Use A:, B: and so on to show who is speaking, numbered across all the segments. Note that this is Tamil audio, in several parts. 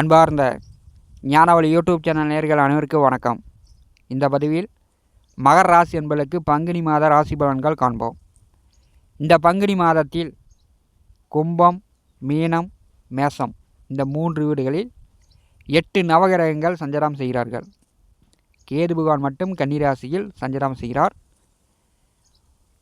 A: அன்பார்ந்த ஞானவழி யூடியூப் சேனல் நேர்கள் அனைவருக்கும் வணக்கம். இந்த பதிவில் மகர ராசி என்பதற்கு பங்குனி மாத ராசி பலன்கள் காண்போம். இந்த பங்குனி மாதத்தில் கும்பம் மீனம் மேசம் இந்த மூன்று வீடுகளில் எட்டு நவகிரகங்கள் சஞ்சாரம் செய்கிறார்கள். கேது பகவான் மட்டும் கன்னிராசியில் சஞ்சாரம் செய்கிறார்.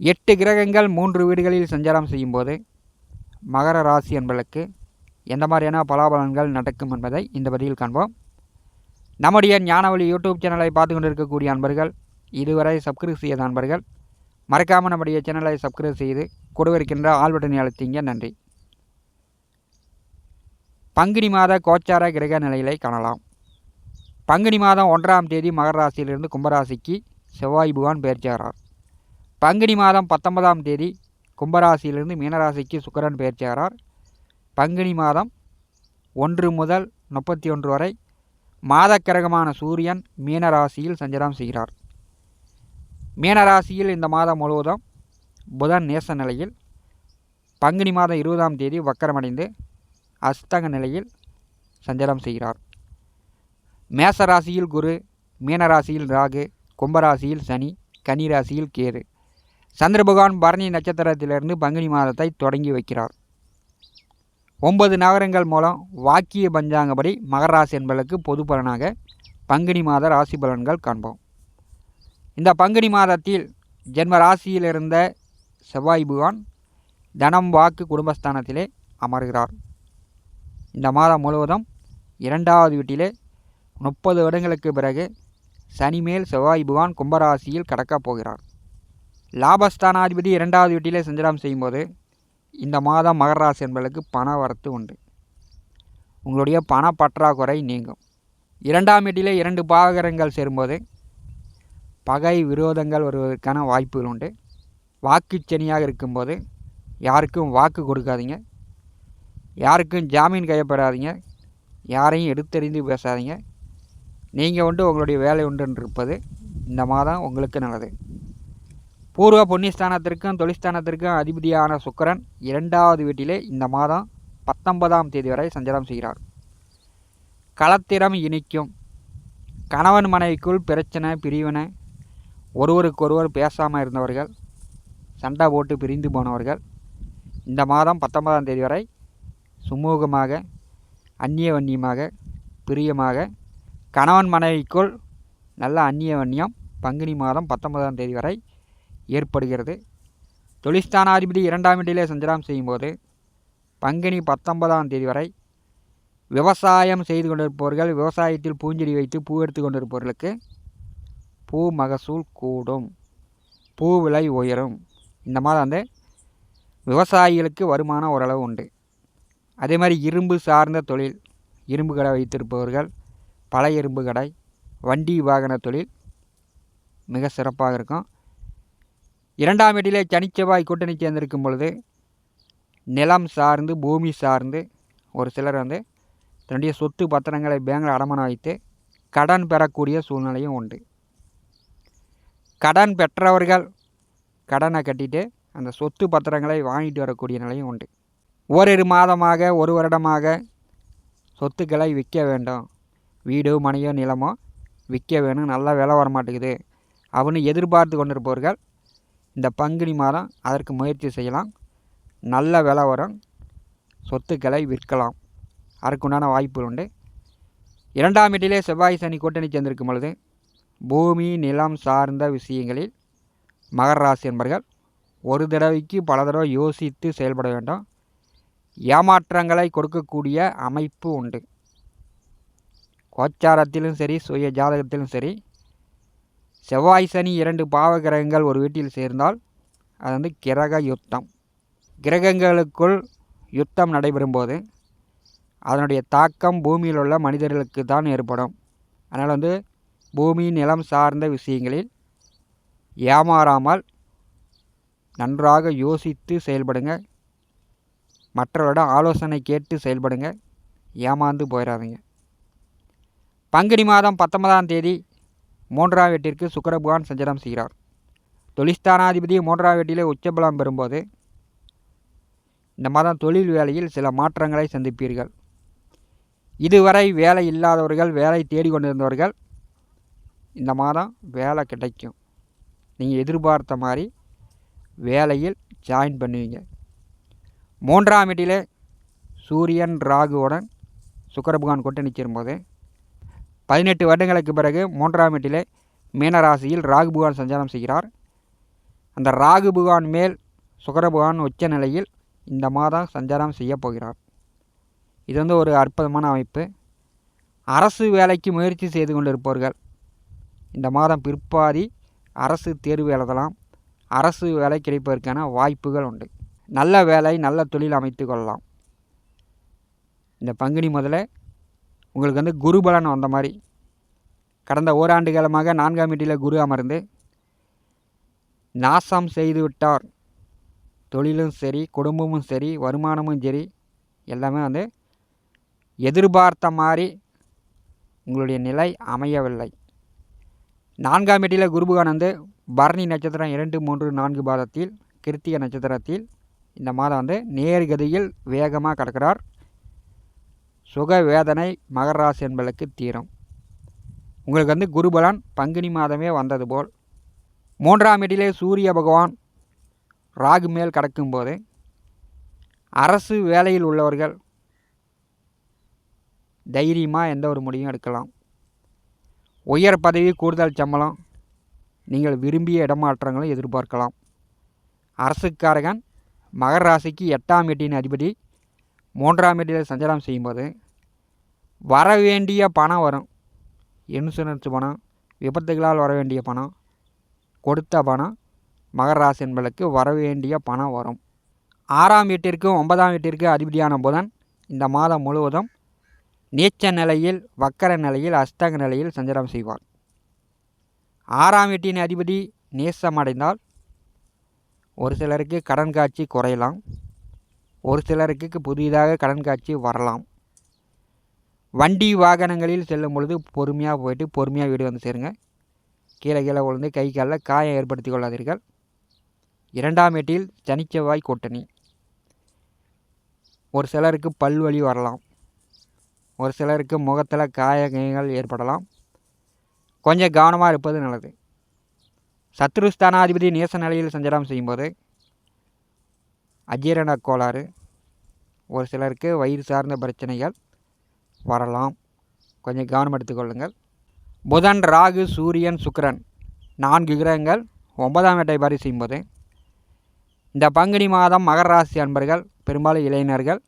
A: எட்டு கிரகங்கள் மூன்று வீடுகளில் சஞ்சாரம் செய்யும்போது மகர ராசி என்பதற்கு எந்த மாதிரியான பலாபலன்கள் நடக்கும் என்பதை இந்த பதிவில் காண்போம். நம்முடைய ஞானவழி யூடியூப் சேனலை பார்த்து கொண்டிருக்கக்கூடிய அன்பர்கள் இதுவரை சப்ஸ்கிரைப் செய்யாத அன்பர்கள் மறக்காமல் நம்முடைய சேனலை சப்ஸ்கிரைப் செய்து கொடுவிருக்கின்ற ஆள் பட்டனை அழுத்திங்க. நன்றி. பங்குனி மாத கோச்சார கிரக நிலையிலை காணலாம். பங்குனி மாதம் ஒன்றாம் தேதி மகர ராசியிலிருந்து கும்பராசிக்கு செவ்வாய் புகான் பெயர்ச்சாகிறார். பங்குனி மாதம் பத்தொன்பதாம் தேதி கும்பராசியிலிருந்து மீனராசிக்கு சுக்கரன் பெயர்ச்சாகிறார். பங்குனி மாதம் ஒன்று முதல் முப்பத்தி ஒன்று வரை மாதக்கிரகமான சூரியன் மீனராசியில் சஞ்சாரம் செய்கிறார். மீனராசியில் இந்த மாதம் முழுவதும் புதன் நேச நிலையில் பங்குனி மாதம் இருபதாம் தேதி வக்கரமடைந்து அஸ்தங்க நிலையில் சஞ்சாரம் செய்கிறார். மேச ராசியில் குரு மீனராசியில் ராகு கும்பராசியில் சனி கன்னிராசியில் கேது. சந்திர பகவான் பரணி நட்சத்திரத்திலிருந்து பங்குனி மாதத்தை தொடங்கி வைக்கிறார். ஒன்பது நகரங்கள் மூலம் வாக்கிய பஞ்சாங்கப்படி மகர ராசி என்பதற்கு பொது பலனாக பங்குனி மாத ராசி பலன்கள் காண்போம். இந்த பங்குனி மாதத்தில் ஜென்ம ராசியில் இருந்த செவ்வாய் புகான் தனம் வாக்கு குடும்பஸ்தானத்திலே அமர்கிறார். இந்த மாதம் முழுவதும் இரண்டாவது வீட்டிலே முப்பது வருடங்களுக்கு பிறகு சனிமேல் செவ்வாய் புகான் கும்பராசியில் கடக்கப் போகிறார். லாபஸ்தானாதிபதி இரண்டாவது வீட்டிலே சஞ்சலம் செய்யும்போது இந்த மாதம் மகர ராசி என்பதற்கு பண வரத்து உண்டு. உங்களுடைய பண பற்றாக்குறை நீங்கும். இரண்டாம் வீட்டிலே இரண்டு பாகரங்கள் சேரும்போது பகை விரோதங்கள் வருவதற்கான வாய்ப்புகள் உண்டு. வாக்குச்சனியாக இருக்கும்போது யாருக்கும் வாக்கு கொடுக்காதீங்க. யாருக்கும் ஜாமீன் கையப்படாதீங்க. யாரையும் எடுத்தறிந்து பேசாதீங்க. நீங்கள் உண்டு உங்களுடைய வேலை உண்டு இருப்பது இந்த மாதம் உங்களுக்கு நல்லது. பூர்வ புண்ணியஸ்தானத்திற்கும் தொழிற்ஸ்தானத்திற்கும் அதிபதியான சுக்கரன் இரண்டாவது வீட்டிலே இந்த மாதம் பத்தொன்பதாம் தேதி வரை சஞ்சாரம் செய்கிறார். களத்திறம் இனிக்கும். கணவன் மனைவிக்குள் பிரச்சனை பிரிவினை ஒருவருக்கொருவர் பேசாமல் இருந்தவர்கள் சண்டை போட்டு பிரிந்து போனவர்கள் இந்த மாதம் பத்தொன்பதாம் தேதி வரை சுமூகமாக அந்நிய வன்னியமாக பிரியமாக கணவன் மனைவிக்குள் நல்ல அந்நிய வன்னியம் பங்குனி மாதம் பத்தொன்பதாம் தேதி வரை ஏற்படுகிறது. தொழிற்ஸ்தானாதிபதி இரண்டாம் வீட்டிலே சஞ்சாரம் செய்யும்போது பங்குனி பத்தொன்பதாம் தேதி வரை விவசாயம் செய்து கொண்டிருப்பவர்கள் விவசாயத்தில் பூஞ்செடி வைத்து பூ எடுத்து கொண்டிருப்பவர்களுக்கு பூ மகசூல் கூடும். பூ விலை உயரும். இந்த மாதிரி வந்து விவசாயிகளுக்கு வருமானம் ஓரளவு உண்டு. அதே மாதிரி இரும்பு சார்ந்த தொழில் இரும்பு கடை வைத்திருப்பவர்கள் பழைய இரும்பு கடை வண்டி வாகன தொழில் மிக சிறப்பாக இருக்கும். இரண்டாம் இடையிலே சனிச்செவ்வாய் கூட்டணி சேர்ந்திருக்கும் பொழுது நிலம் சார்ந்து பூமி சார்ந்து ஒரு சிலர் வந்து தன்னுடைய சொத்து பத்திரங்களை பேங்கில் அடமானம் வைத்து கடன் பெறக்கூடிய சூழ்நிலையும் உண்டு. கடன் பெற்றவர்கள் கடனை கட்டிட்டு அந்த சொத்து பத்திரங்களை வாங்கிட்டு வரக்கூடிய நிலையும் உண்டு. ஓரிரு மாதமாக ஒரு வருடமாக சொத்துக்களை விற்க வேண்டும். வீடோ மனையோ நிலமோ விற்க வேணும். நல்லா விலை வர மாட்டேங்குது அப்படின்னு எதிர்பார்த்து கொண்டிருப்பவர்கள் இந்த பங்குனி மாதம் அதற்கு முயற்சி செய்யலாம். நல்ல விலை வரும். சொத்துக்களை விற்கலாம். அதற்குண்டான வாய்ப்புகள் உண்டு. இரண்டாம் வீட்டிலே செவ்வாய் சனி கூட்டணி சேர்ந்திருக்கும் பொழுது பூமி நிலம் சார்ந்த விஷயங்களில் மகர ராசி என்பர்கள் ஒரு தடவைக்கு பல தடவை யோசித்து செயல்பட வேண்டும். ஏமாற்றங்களை கொடுக்கக்கூடிய அமைப்பு உண்டு. கோச்சாரத்திலும் சரி சுய ஜாதகத்திலும் சரி செவ்வாய் சனி இரண்டு பாவ கிரகங்கள் ஒரு வீட்டில் சேர்ந்தால் அது வந்து கிரக யுத்தம். கிரகங்களுக்குள் யுத்தம் நடைபெறும்போது அதனுடைய தாக்கம் பூமியில் உள்ள மனிதர்களுக்கு தான் ஏற்படும். அதனால் வந்து பூமி நிலம் சார்ந்த விஷயங்களில் ஏமாறாமல் நன்றாக யோசித்து செயல்படுங்க. மற்றவரோட ஆலோசனை கேட்டு செயல்படுங்க. ஏமாந்து போயிடாதீங்க பங்குனி மாதம் பத்தொன்பதாம் தேதி மூன்றாம் வீட்டிற்கு சுக்கர பகவான் செய்கிறார். தொழிற்ஸ்தானாதிபதி மூன்றாம் வீட்டிலே உச்சபலம் பெறும்போது இந்த மாதம் தொழில் வேலையில் சில மாற்றங்களை சந்திப்பீர்கள். இதுவரை வேலை இல்லாதவர்கள் வேலை தேடிக்கொண்டிருந்தவர்கள் இந்த மாதம் வேலை கிடைக்கும். நீங்கள் எதிர்பார்த்த மாதிரி வேலையில் ஜாயின் பண்ணுவீங்க. மூன்றாம் வீட்டிலே சூரியன் ராகுவுடன் சுக்கரபகவான் கொட்டணி சேரும்போது பதினெட்டு வருடங்களுக்கு பிறகு மூன்றாம் வீட்டிலே மீனராசியில் ராகு பகவான் சஞ்சாரம் செய்கிறார். அந்த ராகு பகவான் மேல் சுகரபுகான் பகவான் உச்ச நிலையில் இந்த மாதம் சஞ்சாரம் செய்ய போகிறார். இது வந்து ஒரு அற்புதமான அமைப்பு. அரசு வேலைக்கு முயற்சி செய்து கொண்டிருப்பவர்கள் இந்த மாதம் பிற்பாதி அரசு தேர்வு எழுதலாம். அரசு வேலை கிடைப்பதற்கான வாய்ப்புகள் உண்டு. நல்ல வேலை நல்ல தொழில் அமைத்து கொள்ளலாம். இந்த பங்குனி முதல்ல உங்களுக்கு வந்து குரு பலன் வந்த மாதிரி. கடந்த ஓராண்டு காலமாக நான்காம் வீட்டில் குரு அமர்ந்து நாசம் செய்து விட்டார். தொழிலும் சரி குடும்பமும் சரி வருமானமும் சரி எல்லாமே வந்து எதிர்பார்த்த மாதிரி உங்களுடைய நிலை அமையவில்லை. நான்காம் வீட்டில் குருபகான் வந்து பரணி நட்சத்திரம் இரண்டு மூன்று நான்கு பாதத்தில் கிருத்திக நட்சத்திரத்தில் இந்த மாதம் வந்து நேர்கதியில் வேகமாக கிடக்கிறார். சுக வேதனை மகராசி என்பதற்கு தீரும். உங்களுக்கு வந்து குருபலன் பங்குனி மாதமே வந்தது போல். மூன்றாம் இடிலே சூரிய பகவான் ராகு மேல் கடக்கும்போது அரசு வேலையில் உள்ளவர்கள் தைரியமாக எந்த ஒரு முடிவும் எடுக்கலாம். உயர் பதவி கூடுதல் சம்பளம் நீங்கள் விரும்பிய இடமாற்றங்களும் எதிர்பார்க்கலாம். அரசுக்காரகன் மகர ராசிக்கு எட்டாம் எட்டின் அதிபதி மூன்றாம் வீட்டில் சஞ்சாரம் செய்யும்போது வர வேண்டிய பணம் வரும். இன்சூரன்ஸ் பணம் விபத்துகளால் வர வேண்டிய பணம் கொடுத்த பணம் மகர ராசி என்பதற்கு வர வேண்டிய பணம் வரும். ஆறாம் வீட்டிற்கு ஒன்பதாம் வீட்டிற்கு அதிபதியான புதன் இந்த மாதம் முழுவதும் நீச்ச நிலையில் வக்கர நிலையில் அஸ்தக நிலையில் சஞ்சாரம் செய்வார். ஆறாம் வீட்டின் அதிபதி நேசமடைந்தால் ஒரு சிலருக்கு கடன் காட்சி குறையலாம். ஒரு சிலருக்கு புதிதாக கடன் காட்சி வரலாம். வண்டி வாகனங்களில் செல்லும் பொழுது பொறுமையாக போயிட்டு பொறுமையாக வீடு வந்து சேருங்க. கீழே கீழே விழுந்து கை காலில் காயம் ஏற்படுத்தி கொள்ளாதீர்கள். இரண்டாம் எட்டில் சனிச்செவ்வாய் கூட்டணி. ஒரு சிலருக்கு பல்வலி வரலாம். ஒரு சிலருக்கு முகத்தில் காயங்கள் ஏற்படலாம். கொஞ்சம் கவனமாக இருப்பது நல்லது. சத்ருஸ்தானாதிபதி நேச நிலையில் சஞ்சாரம் செய்யும்போது அஜீரண கோளாறு. ஒரு சிலருக்கு வயிறு சார்ந்த பிரச்சனைகள் வரலாம். கொஞ்சம் கவனம் எடுத்துக்கொள்ளுங்கள் புதன் ராகு சூரியன் சுக்கரன் நான்கு கிரகங்கள் ஒன்பதாம் வேட்டை பாரி செய்யும்போது இந்த பங்குனி மாதம் மகர ராசி அன்பர்கள் பெரும்பாலும் இளைஞர்கள்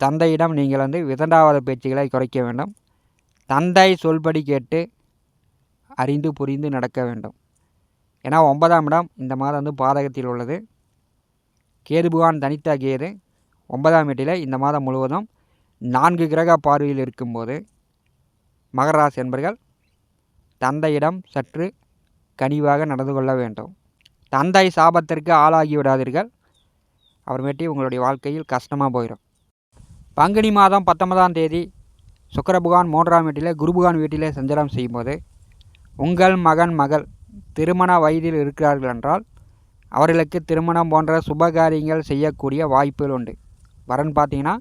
A: தந்தையிடம் நீங்கள் வந்து விதண்டாவாத பேச்சுகளை குறைக்க வேண்டும். தந்தை சொல்படி கேட்டு அறிந்து புரிந்து நடக்க வேண்டும். ஏன்னா ஒன்பதாம் இடம் இந்த மாதம் வந்து பாதகத்தில் உள்ளது. கேது புகான் தனித்த கேது ஒன்பதாம் வீட்டில் இந்த மாதம் முழுவதும் நான்கு கிரக பார்வையில் இருக்கும்போது மகராசி என்பர்கள் தந்தையிடம் சற்று கனிவாக நடந்து கொள்ள வேண்டும். தந்தை சாபத்திற்கு ஆளாகி விடாதீர்கள். அப்புறமேட்டி உங்களுடைய வாழ்க்கையில் கஷ்டமாக போயிடும் பங்குனி மாதம் பத்தொன்பதாம் தேதி சுக்கரபுகான் மூன்றாம் வீட்டில் குருபுகான் வீட்டிலே சஞ்சாரம் செய்யும்போது உங்கள் மகன் மகள் திருமண வயதில் இருக்கிறார்கள் என்றால் அவர்களுக்கு திருமணம் போன்ற சுபகாரியங்கள் செய்யக்கூடிய வாய்ப்புகள் உண்டு. வரன் பார்த்தீங்கன்னா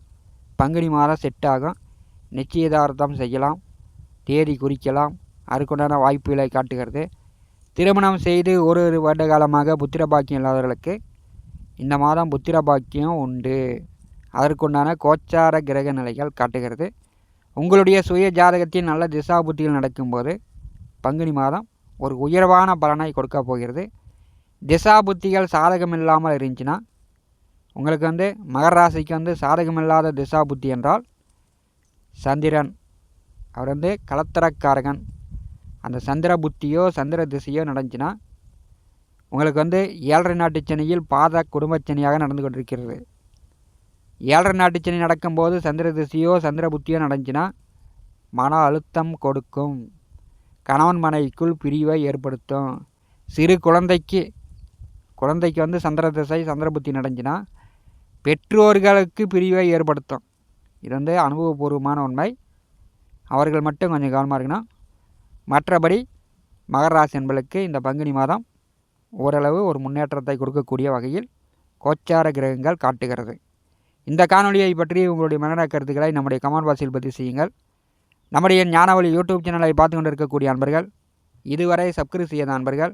A: பங்குனி மாதம் செட் ஆகும். நிச்சயதார்த்தம் செய்யலாம். தேதி குறிக்கலாம். அதுக்குண்டான வாய்ப்புகளை காட்டுகிறது. திருமணம் செய்து ஒரு ஒரு வருட காலமாக புத்திர பாக்கியம் இல்லாதவர்களுக்கு இந்த மாதம் புத்திர பாக்கியம் உண்டு. அதற்குண்டான கோச்சார கிரக நிலைகள் காட்டுகிறது. உங்களுடைய சுய ஜாதகத்தின் நல்ல திசா புத்திகள் நடக்கும்போது பங்குனி மாதம் ஒரு உயர்வான பலனை கொடுக்க போகிறது. திசா புத்திகள் சாதகம் இல்லாமல் இருந்துச்சுன்னா உங்களுக்கு வந்து மகர ராசிக்கு வந்து சாதகமில்லாத திசா புத்தி என்றால் சந்திரன். அவர் வந்து கலத்தரக்காரகன் அந்த சந்திர புத்தியோ சந்திர திசையோ நடந்துச்சுன்னா உங்களுக்கு வந்து ஏழரை நாட்டு சனியில் பாத குடும்பச்சனியாக நடந்து கொண்டிருக்கிறது. ஏழரை நாட்டு சனி நடக்கும்போது சந்திர திசையோ சந்திர புத்தியோ நடந்துச்சுன்னா மன அழுத்தம் கொடுக்கும். கணவன் மனைவிக்குள் பிரிவை ஏற்படுத்தும். சிறு குழந்தைக்கு குழந்தைக்கு வந்து சந்திர திசை சந்திர புத்தி நடந்துச்சுன்னா பெற்றோர்களுக்கு பிரிவை ஏற்படுத்தும். இது வந்து அனுபவபூர்வமான உண்மை. அவர்கள் மட்டும் கொஞ்சம் கவனமாக இருக்கணும். மற்றபடி மகர ராசி என்பளுக்கு இந்த பங்குனி மாதம் ஓரளவு ஒரு முன்னேற்றத்தை கொடுக்கக்கூடிய வகையில் கோச்சார கிரகங்கள் காட்டுகிறது. இந்த காணொலியை பற்றி உங்களுடைய மனநல கருத்துக்களை நம்முடைய கமெண்ட் பாக்ஸில் பதிவு செய்யுங்கள். நம்முடைய ஞானவழி யூடியூப் சேனலை பார்த்து கொண்டிருக்கக்கூடிய அன்பர்கள் இதுவரை சப்ஸ்கிரைப் செய்யாத அன்பர்கள்